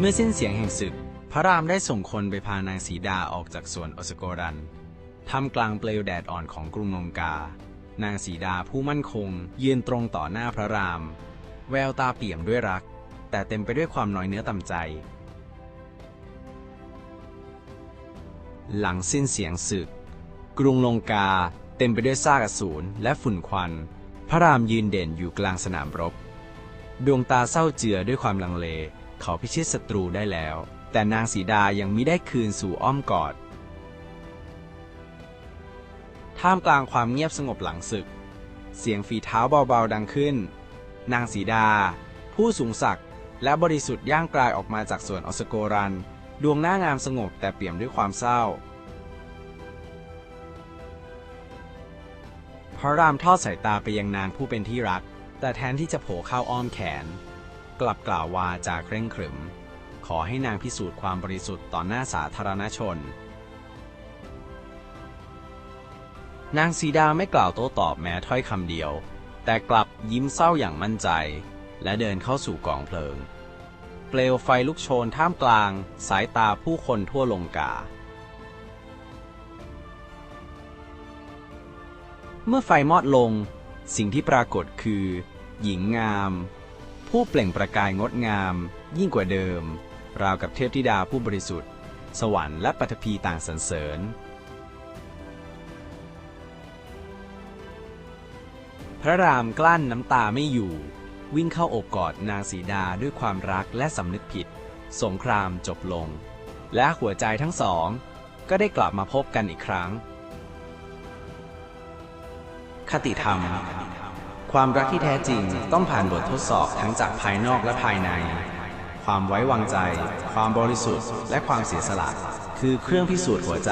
เมื่อสิ้นเสียงแห่งศึก พระรามได้ส่งคนไปพานางสีดาออกจากสวนอสโกรันทำกลางเปลวแดดอ่อนของกรุงลงกา นางสีดาผู้มั่นคง ยืนตรงต่อหน้าพระราม แววตาเปี่ยมด้วยรัก แต่เต็มไปด้วยความน้อยเนื้อต่ำใจ หลังสิ้นเสียงศึก กรุงลงกา เต็มไปด้วยซากอสูรและฝุ่นควัน พระรามยืนเด่นอยู่กลางสนามรบ ดวงตาเศร้าเจือด้วยความลังเล เขาพิชิตศัตรูได้แล้ว แต่นางสีดายังมิได้คืนสู่อ้อมกอด ท่ามกลางความเงียบสงบหลังศึก เสียงฝีเท้าเบาๆดังขึ้น นางสีดา ผู้สูงศักดิ์และบริสุทธิ์ย่างกลายออกมาจากสวนอสโกรัน ดวงหน้างามสงบแต่เปี่ยมด้วยความเศร้า พระรามทอดสายตาไปยังนางผู้เป็นที่รัก แต่แทนที่จะโผล่เข้าอ้อมแขน กลับกล่าววาจาเคร่งขรึม ขอให้นางพิสูจน์ความบริสุทธิ์ต่อหน้าสาธารณชน นางสีดาไม่กล่าวโต้ตอบแม้ถ้อยคำเดียว แต่กลับยิ้มเศร้าอย่างมั่นใจ และเดินเข้าสู่กองเพลิง เปลวไฟลุกโชนท่ามกลาง สายตาผู้คนทั่วลงกาเมื่อไฟมอดลง สิ่งที่ปรากฏคือ หญิงงาม ผู้เปล่งประกายงดงาม ยิ่งกว่าเดิม ราวกับเทพธิดาผู้บริสุทธิ์ สวรรค์และปฐพีต่างสรรเสริญ พระรามกลั้นน้ำตาไม่อยู่ วิ่งเข้าโอบกอดนางสีดาด้วยความรักและสำนึกผิด สงครามจบลง และหัวใจทั้งสอง ก็ได้กลับมาพบกันอีกครั้ง คติธรรม ความรักที่แท้จริงต้องผ่านบททดสอบทั้งจากภายนอกและภายใน ความไว้วางใจ ความบริสุทธิ์ และความเสียสละ คือเครื่องพิสูจน์หัวใจ